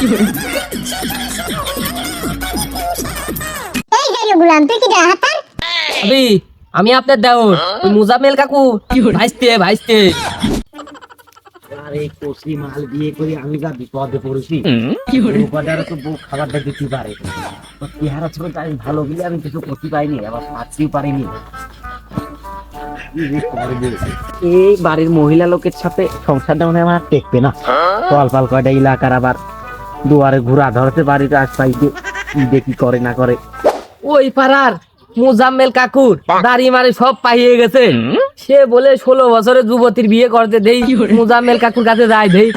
এই জানি গুলাম তুই কি হাতার আবি আমি আপনার দেওর মুজামেল কাকু। ভাইস্তে ভাইস্তে। আরে কষি মাল বিয়ে করে আমি যা বিপদে পড়েছি উপাদারে তো বউ খাবারটা দিতে পারে। তো চেহারা আমি ভালো গেলে আমি কিছু করতে পাইনি আবার পাচ্ছেও পারিনি? এই বাড়ির মহিলা লোকের সাথে সংসারটা মনে হয় আমার টেকবে না। পাল পাল কয়টা এলাকার আবার দুয়ারে ঘুরা ধরতে দিয়ে কি দেখি করে না করে। ওই পাড়ার মুজাম্মেল কাকুর দাড়ি মারি সব পাইয়ে গেছে। সে বলে ষোলো বছরের যুবতীর বিয়ে করতে দেই মুজাম্মেল কাকুর কাছে যায় দেই।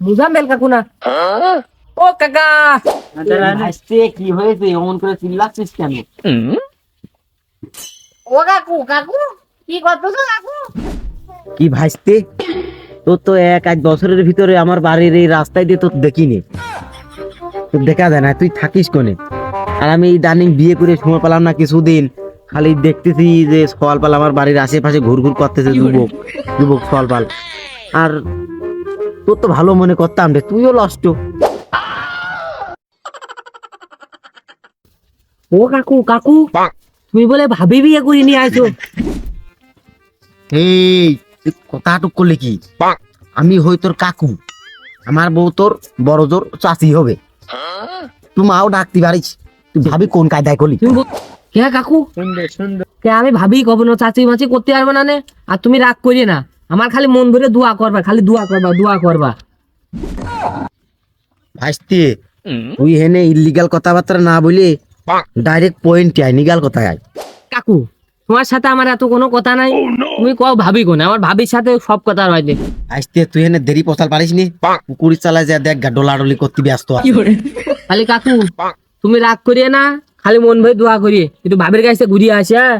মুজাম্মেল কাকু না? ও কাকা! আসছে কি হয়েছে? অমন করে চিল্লাচ্ছিস কেন? ও কাকু কাকু কি করতেছো কাকু? কি ভাসতে তোর তো এক এক বছরের ভিতরে আমার বাড়ির এই রাস্তায় দিয়ে তোর দেখিনি। তোর দেখা যায় না তুই থাকিস কোনে? আর আমি ইদানিং বিয়ে করে সময় পেলাম না কিছুদিন। খালি দেখতেছি যে সকাল পাল আমার বাড়ির আশেপাশে ঘুর ঘুর করতেছে যুবক যুবক সকাল পাল। আর তোর তো ভালো মনে করতাম রে তুইও লষ্ট ও। কাকু কাকু তুমি বলে ভাবি বিয়ে করে নিয়ে আসো এই তুই কথাটুক করলে কি? আমি হই তোর কাকু। আমার বউ তোর বড় জোর চাষি হবে। তুই মাও ডাকতে পারিস তুই ভাবি কোন কায়দায় করলি? কে কাকু? কে আমি ভাবি কব না চাচি মাচি করতে পারবে না নে? আর তুমি রাগ করিয়ে না। আমার খালি মন ধরে দোয়া করবা খালি দোয়া করবা দোয়া করবা। ভাসতে তুই হেনে ইলিগাল কথাবার্তা না বলে ডাইরেক্ট পয়েন্ট আয় নিগাল কথা আয়। কাকু তোমার সাথে আমার এত কোনো কথা নাই। তুমি কও ভাবি কোনে আমার ভাবির সাথে সব কথা রয়েছে আসতে তুই এনে দেরি পচাল পারিস নি? পুকুরি চালায় যা দেখ গা ডোলাডলি করতে ব্যস্ত আছে। খালি কাকু তুমি রাগ করিয়ে না খালি মন ভরে দোয়া করিয়ে। একটু ভাবির কাছে ঘুরিয়ে আসে হ্যাঁ?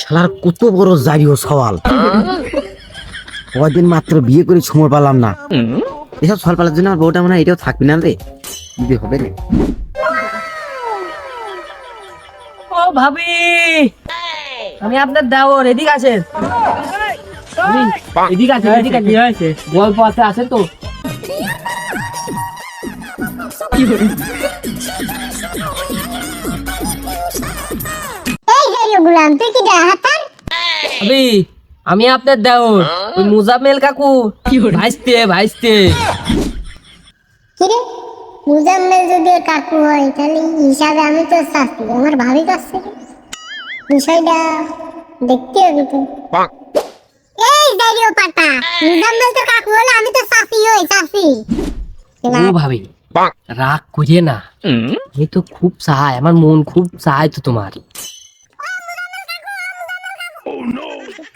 শালার কত বড় জারিও সওয়াল। কয়দিন মাত্র বিয়ে করে সময় পেলাম না। এসব সওয়াল পালার জন্য আমার বউটা মনে হয় এটাও থাকবি না রে। যদি হবে না ও ভাবি! আমি আপনার দেওর এদিক আছেন এদিক আছে এদিক আছে গল্প আছে আছেন তো। গুলাম তুই কি আমি আপনার দেওর। ওই মুজাম্মেল কাকু। ভাইস্তে ভাইস্তে। কিরে? মুজাম্মেল যদি কাকু হয় তাহলে হিসাবে আমি তো শাস্তি আমার ভাবি কাছে বিষয়টা দেখতে হবে তো। এই দাঁড়িয়ে পাটা মুজাম্মেল তো কাকু হলে আমি তো শাসি হই শাসি ও ভাবি রাগ করিয়ে না। আমি তো খুব চাই আমার মন খুব চাই তো তোমার।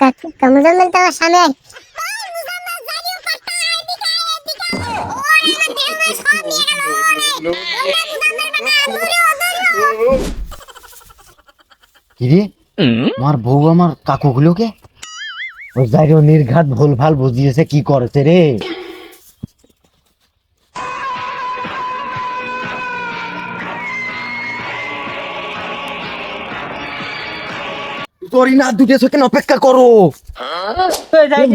কাকু মুজাম্মেল তো আমার সামনে। আয়। কিরে আমার বউ আমার কাকু গুলোকে ওই নির্ঘাত ভুল ভালো বুঝিয়েছে কি করেছে রে। তোরই না দুটো সেকেন্ড অপেক্ষা করো।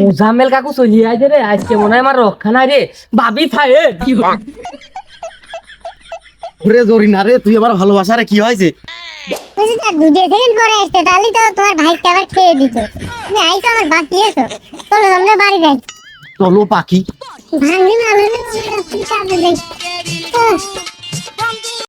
মুজাম্মেল কাকু চলিয়ে আইছে রে আজকে মনে হয় আমার রক্ষা নাই রে। ভাবি থাই কি ঘুরে জরি না রে তুই আমার ভালোবাসা রে কি হয়েছে? যদি তার দু সেকেন্ড পরে আসতে তাহলে তো তোমার ভাই আবার খেয়ে দিত তুমি আইসো আমার বাকি এসো চলো আমরা বাড়ি যাই চলো পাখি ভাঙি না হলে